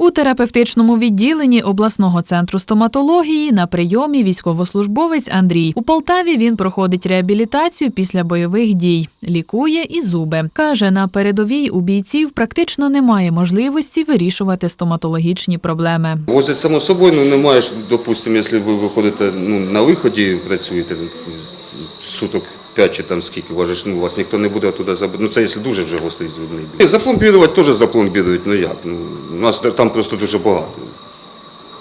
У терапевтичному відділенні обласного центру стоматології на прийомі військовослужбовець Андрій. У Полтаві він проходить реабілітацію після бойових дій, лікує і зуби. Каже, на передовій у бійців практично немає можливості вирішувати стоматологічні проблеми. Возить само собою, ну немає допустимо, якщо ви виходите ну, на виході, працюєте ну, суток 5 чи там скільки вважаєш, ну вас ніхто не буде туди забити. Ну це якщо дуже вже гострий зубний біль. Запломбірувати теж запломбірують, ну як? Ну, у нас там просто дуже багато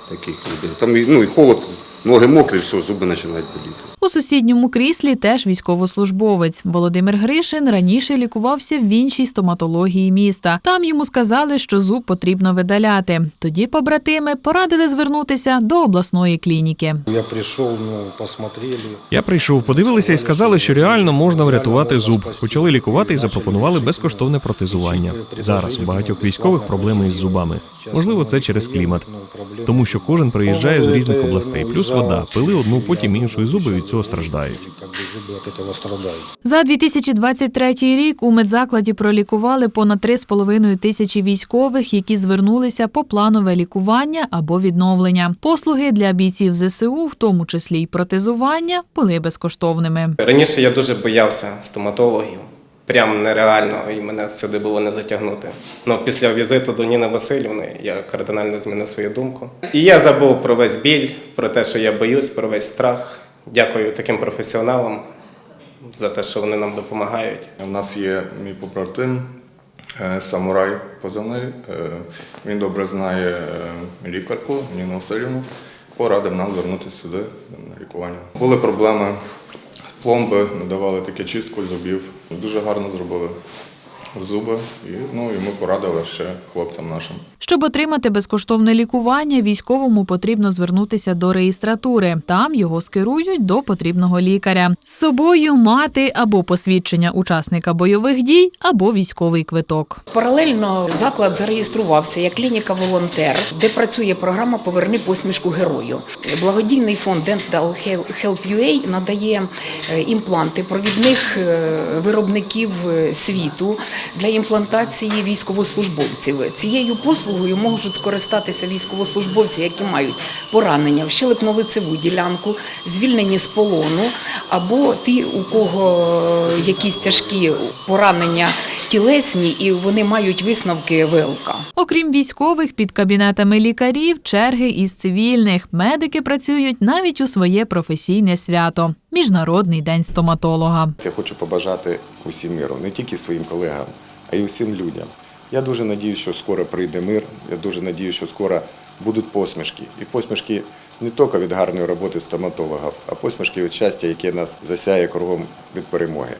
таких людей. Там ну, і холод, ноги мокрі, все, зуби починають боліти. У сусідньому кріслі теж військовослужбовець. Володимир Гришин раніше лікувався в іншій стоматології міста. Там йому сказали, що зуб потрібно видаляти. Тоді побратими порадили звернутися до обласної клініки. Я пришел, ну, посмотрели. Я прийшов, подивилися і сказали, що реально можна врятувати зуб. Почали лікувати і запропонували безкоштовне протезування. Зараз у багатьох військових проблеми із зубами. Можливо, це через клімат, тому що кожен приїжджає з різних областей, плюс вода, пили одну, потім іншу, і зуби від цього страждають. Как бы зубы от этого страдают. За 2023 рік у медзакладі пролікували понад 3,5 тисячі військових, які звернулися по планове лікування або відновлення. Послуги для бійців ЗСУ, в тому числі й протезування, були безкоштовними. Раніше я дуже боявся стоматологів. Прям нереально, і мене сюди було не затягнути. Ну, після візиту до Ніни Васильівни я кардинально змінив свою думку. І я забув про весь біль, про те, що я боюсь, про весь страх. Дякую таким професіоналам за те, що вони нам допомагають. У нас є мій побратим, е, самурай позивний. Е, Він добре знає е, лікарку Ніну Васильівну. Порадив нам звернутися сюди на лікування. Були проблеми з пломби, надавали таке чистку зубів. Дуже гарно зробили зуби. І, ну, і ми порадили ще хлопцям нашим. Щоб отримати безкоштовне лікування, військовому потрібно звернутися до реєстратури. Там його скерують до потрібного лікаря. З собою мати або посвідчення учасника бойових дій, або військовий квиток. Паралельно заклад зареєструвався як клініка-волонтер, де працює програма Поверни посмішку герою. Благодійний фонд Dental Help UA надає е, імпланти провідних е, виробників е, світу для імплантації військовослужбовців. Цією послугою можуть скористатися військовослужбовці, які мають поранення в щелепно-лицеву ділянку, звільнені з полону, або ті, у кого е, якісь тяжкі поранення тілесні, і вони мають висновки ВЛК. Окрім військових, під кабінетами лікарів черги із цивільних. Медики працюють навіть у своє професійне свято Міжнародний день стоматолога. Я хочу побажати усім миру, не тільки своїм колегам, а й усім людям. Я дуже надію, що скоро прийде мир. Я дуже надію, що скоро будуть посмішки. І посмішки не тільки від гарної роботи стоматологів, а посмішки від щастя, яке нас засяє кругом від перемоги.